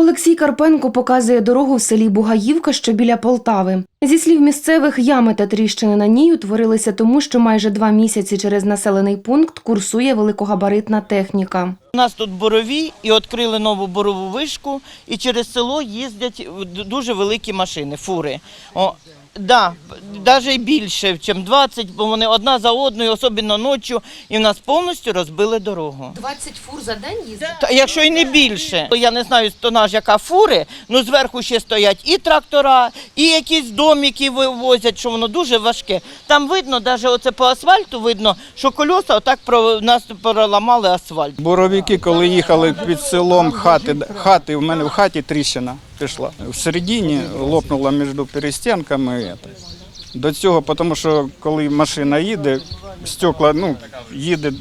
Олексій Карпенко показує дорогу в селі Бугаївка, що біля Полтави. Зі слів місцевих, ями та тріщини на ній утворилися тому, що майже два місяці через населений пункт курсує великогабаритна техніка. У нас тут борові і відкрили нову борову вишку, і через село їздять дуже великі машини, фури. Да, навіть більше, ніж 20, бо вони одна за одною, особливо ночі, і в нас повністю розбили дорогу. 20 фур за день їздить? Та якщо і не більше, я не знаю тонаж, яка фури, ну зверху ще стоять і трактора, і якісь домики вивозять, що воно дуже важке. Там видно, навіть оце по асфальту видно, що кольоса отак про нас проламали асфальт. Боровики, коли їхали під селом хати, хати, в мене в хаті тріщина пішла. В середині лопнула між перестінками. До цього, тому що коли машина їде, стекла ну, їде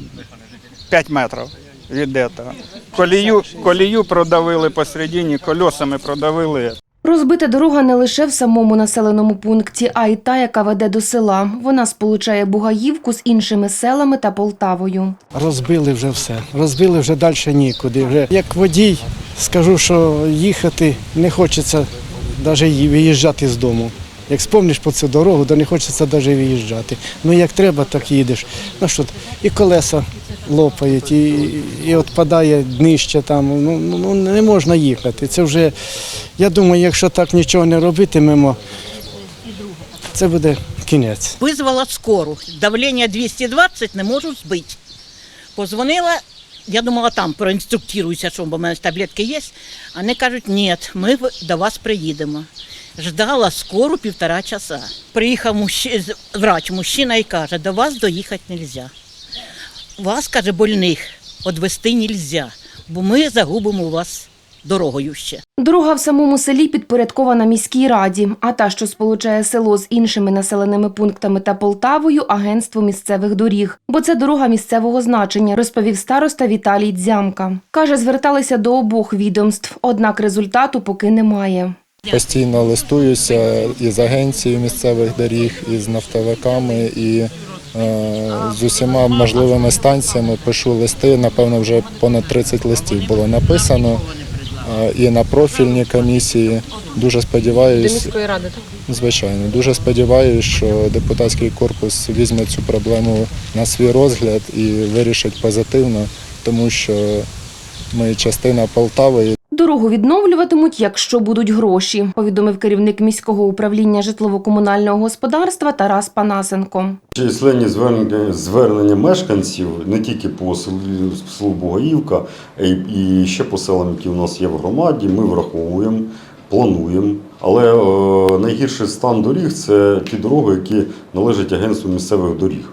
5 метрів від цього. Колію, колію продавили посередині, колесами продавили. Розбита дорога не лише в самому населеному пункті, а й та, яка веде до села. Вона сполучає Бугаївку з іншими селами та Полтавою. Розбили вже все. Розбили вже далі нікуди. Вже як водій скажу, що їхати не хочеться навіть виїжджати з дому. Як спомниш по цю дорогу, то не хочеться навіть виїжджати. Ну як треба, так їдеш. Ну що, і колеса лопають, і, і відпадає днище там. Ну, ну ну, не можна їхати. Це вже, я думаю, якщо так нічого не робитимемо, це буде кінець. Визвала скору. Давлення 220 не можу збити. Позвонила, я думала, там проінструктируюся, що бо в мене таблетки є. А вони кажуть, ні, ми до вас приїдемо. Ждала скору півтора часа. Приїхав врач, мужчина і каже, до вас доїхати не можна. Вас, каже, больних відвести не бо ми загубимо вас дорогою ще. Дорога в самому селі підпорядкована міській раді, а та, що сполучає село з іншими населеними пунктами та Полтавою, агентство місцевих доріг. Бо це дорога місцевого значення, розповів староста Віталій Дзямка. Каже, зверталися до обох відомств, однак результату поки немає. Постійно листуюся із агенцією місцевих доріг, із нафтовиками і з усіма можливими станціями пишу листи. Напевно, вже понад 30 листів було написано е, і на профільні комісії. Дуже сподіваюся. Міської ради, так? Звичайно, дуже сподіваюся, що депутатський корпус візьме цю проблему на свій розгляд і вирішить позитивно, тому що ми частина Полтави Дорогу відновлюватимуть, якщо будуть гроші, повідомив керівник міського управління житлово-комунального господарства Тарас Панасенко. Численні звернення, звернення мешканців не тільки по селу, Бугаївка, і ще по селам, які у нас є в громаді, ми враховуємо, плануємо. Але е, найгірший стан доріг це ті дороги, які належать агентству місцевих доріг.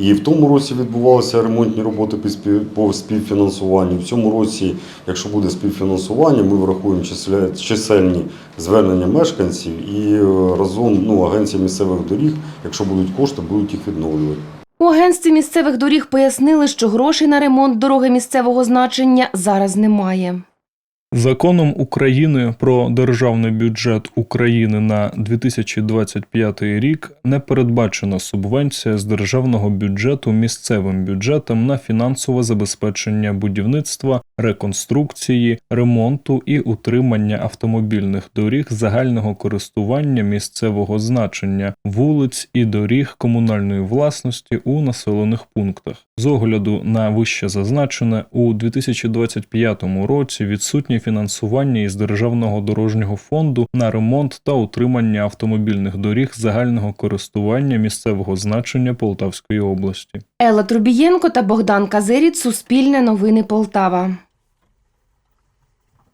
І в тому році відбувалися ремонтні роботи по співфінансуванню. В цьому році, якщо буде співфінансування, ми врахуємо чисельні звернення мешканців і е, разом ну, агенція місцевих доріг, якщо будуть кошти, будуть їх відновлювати. У агентстві місцевих доріг пояснили, що грошей на ремонт дороги місцевого значення зараз немає. Законом України про державний бюджет України на 2025 рік не передбачена субвенція з державного бюджету місцевим бюджетам на фінансове забезпечення будівництва, реконструкції, ремонту і утримання автомобільних доріг загального користування місцевого значення, вулиць і доріг комунальної власності у населених пунктах. З огляду на вище зазначене, у 2025 році відсутнє фінансування із Державного дорожнього фонду на ремонт та утримання автомобільних доріг загального користування місцевого значення Полтавської області. Елла Трубієнко та Богдан Казиріт. Суспільне новини Полтава.